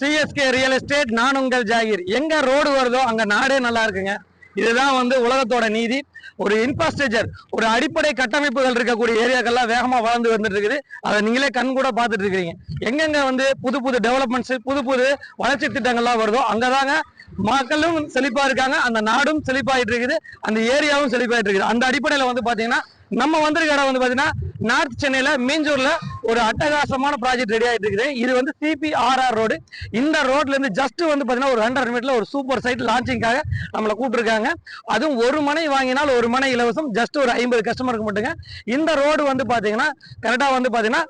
CSK real estate நான் உங்கள் ஜாகிர். எங்க ரோடு வருதோ அங்க நாடே நல்லா இருக்குங்க. இதுதான் வந்து உலகத்தோட நீதி. ஒரு இன்ஃப்ராஸ்ட்ரக்சர் ஒரு அடிப்படை கட்டமைப்புகள் இருக்கக்கூடிய ஏரியாக்கள்லாம் வேகமாக வளர்ந்து வந்துட்டு இருக்குது அதை நீங்களே கண் கூட பார்த்துட்டு இருக்கிறீங்க எங்கெங்க வந்து புது புது டெவலப்மெண்ட்ஸ் புது புது வளர்ச்சி திட்டங்கள்லாம் வருதோ அங்கதாங்க மக்களும் செழிப்பா இருக்காங்க. அந்த நாடும் செழிப்பாயிட்டு இருக்குது அந்த ஏரியாவும் செழிப்பாயிட்டு இருக்குது அந்த அடிப்படையில வந்து பாத்தீங்கன்னா நம்ம வந்திருக்க இடம் வந்து பாத்தீங்கன்னா நார்த் சென்னையில மீஞ்சூர்ல ஒரு அட்டகாசமான ப்ராஜெக்ட் ரெடி ஆகிட்டு இருக்குது. இது வந்து சிபிஆர்ஆர் ரோடு இந்த ரோட்ல இருந்து ஜஸ்ட் வந்து பாத்தீங்கன்னா ஒரு ஹண்ட்ரட் மீட்டர்ல ஒரு சூப்பர் சைட் லான்ச்சிங்காக நம்மளை கூப்பிட்டுருக்காங்க. அதுவும் ஒரு மனை வாங்கினால் ஒரு மனை இலவசம் ஜஸ்ட் ஒரு ஐம்பது கஸ்டமருக்கு மட்டுங்க. இந்த ரோடு வந்து பாத்தீங்கன்னா கரெக்டா வந்து பாத்தீங்கன்னா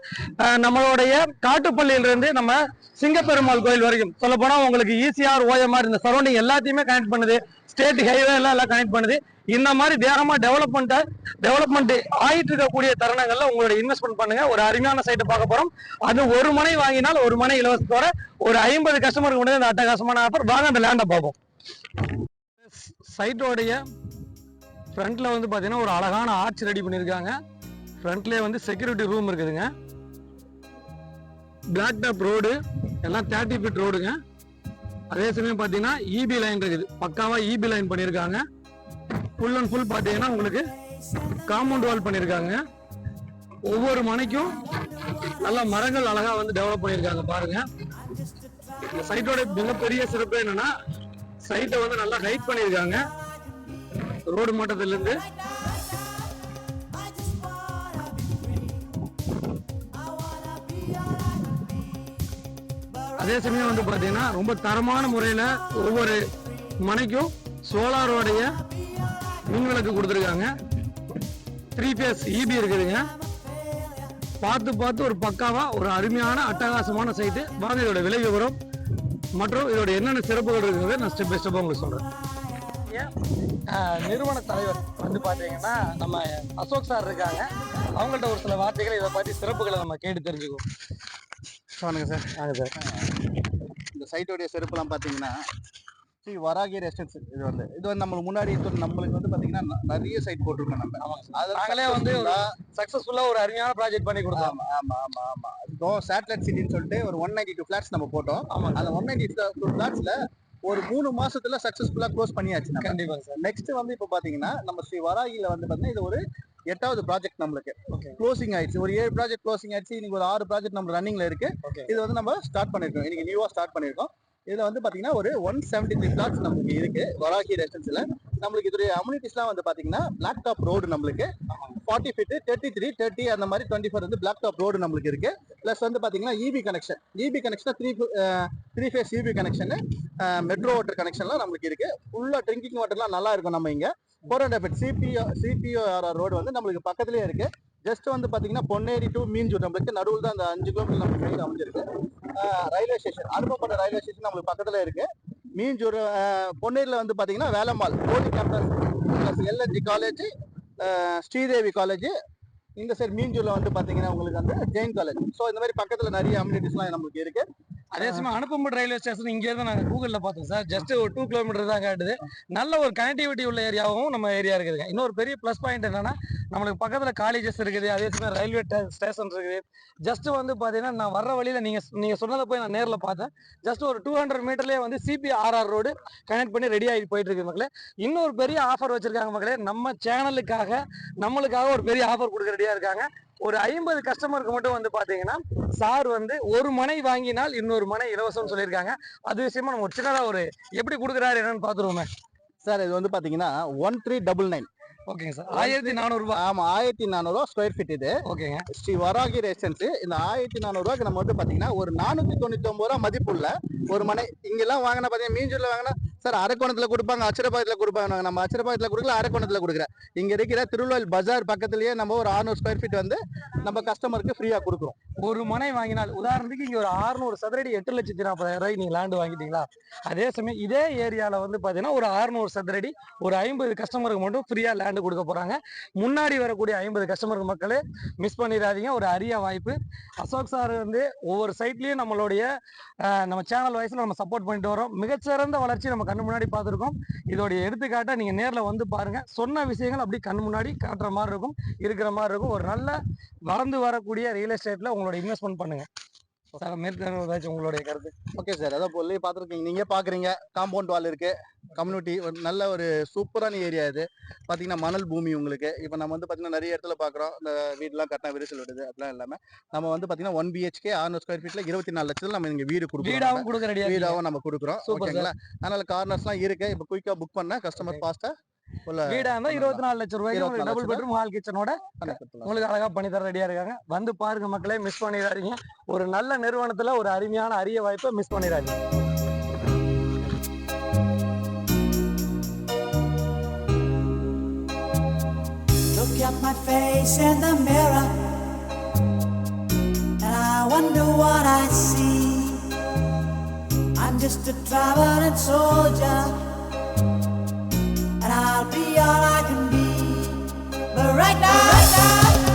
நம்மளுடைய காட்டுப்பள்ளியிலிருந்து நம்ம சிங்கப்பெருமாள் கோயில் வரைக்கும். சொல்ல போனா உங்களுக்கு ஈசிஆர் ஓஎம்ஆர் இந்த சரௌண்டிங் எல்லாத்தையுமே கனெக்ட் பண்ணுது. ஸ்டேட் ஹைவே எல்லாம் எல்லாம் கனெக்ட் பண்ணுது. இந்த மாதிரி வேகமா டெவலப்மெண்ட் டெவலப்மெண்ட் ஆயிட்டு இருக்கக்கூடிய தருணங்கள்ல உங்களோட இன்வெஸ்ட்மெண்ட் பண்ணுங்க. ஒரு அருமையான சைட்டை பார்க்க போறோம். அது ஒரு மனை வாங்கினால் ஒரு மனை இலவசத்தோட ஒரு ஐம்பது கஸ்டமருக்கு முடிஞ்ச அந்த அட்டகாசமான ஆஃபர் வாங்க அந்த லேண்டை பார்ப்போம். சைட்டோடைய ஃப்ரண்ட்ல வந்து பாத்தீங்கன்னா ஒரு அழகான ஆர்ச் ரெடி பண்ணியிருக்காங்க ஃப்ரண்ட்லேயே வந்து செக்யூரிட்டி ரூம் இருக்குதுங்க. பிளாக் டாப் ரோடு எல்லாம் தேர்ட்டி ஃபீட் ரோடுங்க அதே சமயம் பார்த்தீங்கன்னா இபி லைன் இருக்குது. பக்காவாக இபி லைன் பண்ணியிருக்காங்க ஃபுல் அண்ட் ஃபுல் பார்த்தீங்கன்னா உங்களுக்கு காம்பவுண்ட் வால் பண்ணியிருக்காங்க. ஒவ்வொரு மனைக்கும் நல்லா மரங்கள் அழகாக வந்து டெவலப் பண்ணியிருக்காங்க பாருங்க. இந்த சைட்டோட மிகப்பெரிய சிறப்பு என்னன்னா சைட்டை வந்து நல்லா ஹைட் பண்ணியிருக்காங்க. ரோடு மட்டத்துலேருந்து. அதே சமயம் வந்து பார்த்தீங்கன்னா ரொம்ப தரமான முறையில் ஒவ்வொரு மனைக்கும் சோலாரோடைய மின் விளக்கு கொடுத்துருக்காங்க. த்ரீ ஃபேஸ் இபி இருக்குதுங்க. பார்த்து பார்த்து ஒரு பக்காவா ஒரு அருமையான அட்டகாசமான சைட்டு வாங்க இதோட விலை விவரம். மற்றும் இதோட என்னென்ன சிறப்புகள் இருக்கிறத நான் ஸ்டெப் பை ஸ்டெப்பாக உங்களுக்கு சொல்றேன். நிறுவன தலைவர் வந்து பார்த்தீங்கன்னா நம்ம அசோக் சார் இருக்காங்க. அவங்கள்ட்ட ஒரு சில வார்த்தைகள் இதை பற்றி சிறப்புகளை நம்ம கேட்டு தெரிஞ்சுக்குவோம். வணக்கம் சார் வாங்க சார் இந்த சைட்டோடைய செருப்புலாம் பார்த்தீங்கன்னா ஸ்ரீ வராகி ரெஸ்டன்ஸ் இது வந்து. இது வந்து நம்மளுக்கு முன்னாடி நம்மளுக்கு வந்து பார்த்தீங்கன்னா ந- நிறைய சைட் போட்டிருக்கோம் நம்ம. நாங்களே வந்து சக்சஸ்ஃபுல்லா ஒரு அருமையான ப்ராஜெக்ட் பண்ணி கொடுத்தோம். ஆமா ஆமா ஆமா இப்போ சேட்டலைட் சிட்டின்னு சொல்லிட்டு ஒரு ஒன் நைன்டி டூ ஃபிளாட்ஸ் நம்ம போட்டோம். அந்த ஒன் நைன்டி டூ ஃபிளாட்ஸ்ல ஒரு மூணு மாசத்துல சக்சஸ்ஃபுல்லா க்ளோஸ் பண்ணியாச்சு கண்டிப்பா சார். நெக்ஸ்ட் வந்து இப்போ பாத்தீங்கன்னா நம்ம ஸ்ரீ வராகில வந்து பாத்தீங்கன்னா இது ஒரு எட்டாவது ப்ராஜெக்ட் நம்மளுக்கு. க்ளோசிங் ஆயிடுச்சு. ஒரு ஏழு ப்ராஜெக்ட் க்ளோசிங் ஆயிடுச்சு. இன்னைக்கு ஒரு ஆறு ப்ராஜெக்ட் நம்ம ரன்னிங்ல இருக்கு. இது வந்து நம்ம ஸ்டார்ட் பண்ணிருக்கோம். இன்னைக்கு நியூவா ஸ்டார்ட் பண்ணிருக்கோம். இதுல வந்து பாத்தீங்கன்னா ஒரு ஒன் செவன்டி த்ரீ பிளாட்ஸ் நமக்கு இருக்கு. வராகி ரெசிடென்ஸ்ல நம்மளுக்கு இதோடைய அம்யூனிட்டிஸ்லாம் வந்து பாத்தீங்கன்னா பிளாக் டாப் ரோடு நம்மளுக்கு. Forty feet thirty three thirty அந்த மாதிரி டுவெண்ட்டி ஃபோர் வந்து பிளாக் டாப் ரோடு நம்மளுக்கு இருக்கு. பிளஸ் வந்து பாத்தீங்கன்னா EB connection EB connection three three phase EB connection metro water கனெக்ஷன்லாம் நம்மளுக்கு இருக்கு. ஃபுல்லா ட்ரிங்கிங் வாட்டர்லாம் நல்லா இருக்கும் நம்ம இங்க. Four hundred feet CPO சிபிஓஆர்ஆர் road வந்து நம்மளுக்கு பக்கத்துலேயே இருக்கு. ஜஸ்ட் வந்து பாத்தீங்கன்னா பொன்னேரி டு மீன்ஜூர் நம்மளுக்கு நடுவில் தான் அந்த அஞ்சு கிலோமீட்டர் நம்ம சைடு அமைஞ்சிருக்கு. ரயில்வே ஸ்டேஷன் அனுப்பப்பட்ட ரயில்வே ஸ்டேஷன் நம்மளுக்கு பக்கத்துல இருக்கு. மீன்ஜூர் ஆஹ், வந்து பாத்தீங்கன்னா Velammal. Poly campus LNG college Sridevi college இந்த சைடு மீன்ஜூரில் வந்து பாத்தீங்கன்னா உங்களுக்கு வந்து ஜெயின் காலேஜ் ஸோ இந்த மாதிரி பக்கத்தில் நிறைய அம்யூனிட்டிஸ்லாம் நம்மளுக்கு இருக்கு. அதே சமயம் அனுப்பம்பட்டு ரயில்வே ஸ்டேஷன் இங்கே இருந்து நாங்கள் கூகுளில் பார்த்தோம் சார். ஜஸ்ட் ஒரு டூ கிலோமீட்டர் தான் காட்டுது நல்ல ஒரு கனெக்டிவிட்டி உள்ள ஏரியாவும் நம்ம ஏரியா இருக்குதுங்க இன்னொரு பெரிய ப்ளஸ் பாயிண்ட் என்னன்னா நம்மளுக்கு பக்கத்தில் காலேஜஸ் இருக்குது. அதே சமயம் ரயில்வே ஸ்டேஷன் இருக்குது. ஜஸ்ட் வந்து பார்த்தீங்கன்னா நான் வர்ற வழியில் நீங்கள் நீங்கள் சொன்னதை போய் நான் நேரில் பார்த்தேன். ஜஸ்ட் ஒரு டூ ஹண்ட்ரட் மீட்டர்லேயே வந்து சிபிஆர்ஆர் ரோடு கனெக்ட் பண்ணி ரெடி ஆகி போயிட்டு இருக்கு மக்களே. இன்னொரு பெரிய ஆஃபர் வச்சிருக்காங்க மக்களே. நம்ம சேனலுக்காக நம்மளுக்காக ஒரு பெரிய ஆஃபர் கொடுக்க ரெடியாக இருக்காங்க. ஒரு ஐம்பது கஸ்டமருக்கு மட்டும் வந்து பாத்தீங்கன்னா சார் வந்து ஒரு மனை வாங்கினால் இன்னொரு மனை இலவசம்னு சொல்லியிருக்காங்க. அது விஷயமா நம்ம ஒரு சின்னதா ஒரு எப்படி கொடுக்குறாரு என்னன்னு பாத்துருவோமே. சார் இது வந்து பாத்தீங்கன்னா ஒன் த்ரீ டபுள் நைன் ஓகேங்க சார். ஆயிரத்தி நானூறு ரூபாய் ஆமா ஆயிரத்தி நானூறுவா ஸ்கொயர் ஃபீட் இது. ஓகேங்க. ஸ்ரீ வராகி ரெசிடென்ஸ் இந்த ஆயிரத்தி நானூறுவாக்கு நம்ம வந்து பாத்தீங்கன்னா ஒரு தொண்ணூத்தி ஒன்பது ரூபா மதிப்புள்ள ஒரு மனை. இங்கெல்லாம் வாங்கினா பாத்தீங்கன்னா மீஞ்சூர்ல வாங்கினா சார் அரக்கோணத்துல கொடுப்பாங்க அச்சரபாயத்துல கொடுப்பாங்க. நம்ம அச்சரபாயத்துல கொடுக்கல அரக்கோணத்துல கொடுக்குறேன். இங்கே இருக்கிற திருவள்ளுவர் பஜார் பக்கத்துலேயே நம்ம ஒரு 600 ஸ்கொயர் ஃபீட் வந்து நம்ம கஸ்டமருக்கு ஃப்ரீயாக கொடுக்குறோம். ஒரு மனை வாங்கினால் உதாரணத்துக்கு இங்க ஒரு 600 சதுரடி எட்டு லட்சத்தி நாற்பதாயிரம் ரூபாய் நீங்க லேண்ட் வாங்கிட்டீங்களா? அதே சமயம் இதே ஏரியால வந்து பாத்தீங்கன்னா ஒரு 600 சதுரடி ஒரு ஐம்பது கஸ்டமருக்கு மட்டும் ஃப்ரீயா லேண்டு கொடுக்க போறாங்க. முன்னாடி வரக்கூடிய ஐம்பது கஸ்டமருக்கு மக்களே மிஸ் பண்ணிடாதீங்க. ஒரு அரிய வாய்ப்பு. அசோக் சார் வந்து ஒவ்வொரு சைட்லயும் நம்மளுடைய நம்ம சேனல் வயசுல நம்ம சப்போர்ட் பண்ணிட்டு வரோம் மிகச்சிறந்த வளர்ச்சி நம்ம கண்ணு முன்னாடி பார்த்துருக்கோம். இதோடைய எடுத்துக்காட்டை நீங்க நேரில் வந்து பாருங்க. சொன்ன விஷயங்கள் அப்படி கண் முன்னாடி காட்டுற மாதிரி இருக்கும் இருக்கிற மாதிரி இருக்கும். ஒரு நல்ல வளர்ந்து வரக்கூடிய ரியல் எஸ்டேட்ல உங்களோட இன்வெஸ்ட்மெண்ட் பண்ணுங்க. சார் மேற்கொண்டு ஏதாச்சும் உங்களுடைய கருத்து. ஓகே சார் அதான் பொருளே பார்த்துருக்கீங்க. நீங்க பாக்குறீங்க காம்பவுண்ட் வால் இருக்கு. கம்யூனிட்டி ஒரு நல்ல ஒரு சூப்பரான ஏரியா இது. பாத்தீங்கன்னா மணல் பூமி உங்களுக்கு. இப்போ நம்ம வந்து பாத்தீங்கன்னா நிறைய இடத்துல பாக்குறோம் இந்த வீடுலாம் கட்டினா விரிசல் விடுது அப்படிலாம் இல்லாம நம்ம வந்து பாத்தீங்கன்னா ஒன் பிஹெச்கே ஆறுநூறு ஸ்கொயர் ஃபீட்ல இருபத்தி நாலு லட்சத்துல நம்ம இங்க வீடு கொடுக்குறோம். வீடாவும் நம்ம கொடுக்குறோம். ஓகேங்களா அதனால கார்னர்ஸ்லாம் இருக்கு. இப்போ குயிக்கா புக் பண்ணா கஸ்டமர் ஃபாஸ்டா உள்ள வீடா இருந்தா இருபத்தி நாலு லட்சம் ரூபாய்க்கு 24 டபுள் பெட்ரூம் ஹால் கிச்சனோட. உங்களுக்கு அழகா பண்ணி தர ரெடியா இருக்காங்க. வந்து பாருங்க மக்களே மிஸ் பண்ணிடாதீங்க. ஒரு நல்ல நிறுவனத்துல ஒரு அருமையான அரிய வாய்ப்பை மிஸ் பண்ணிடாதீங்க. Look at my face in the mirror, and I wonder what I see. I'm just a traveling soldier, I'll be all I can be. But right now, right now.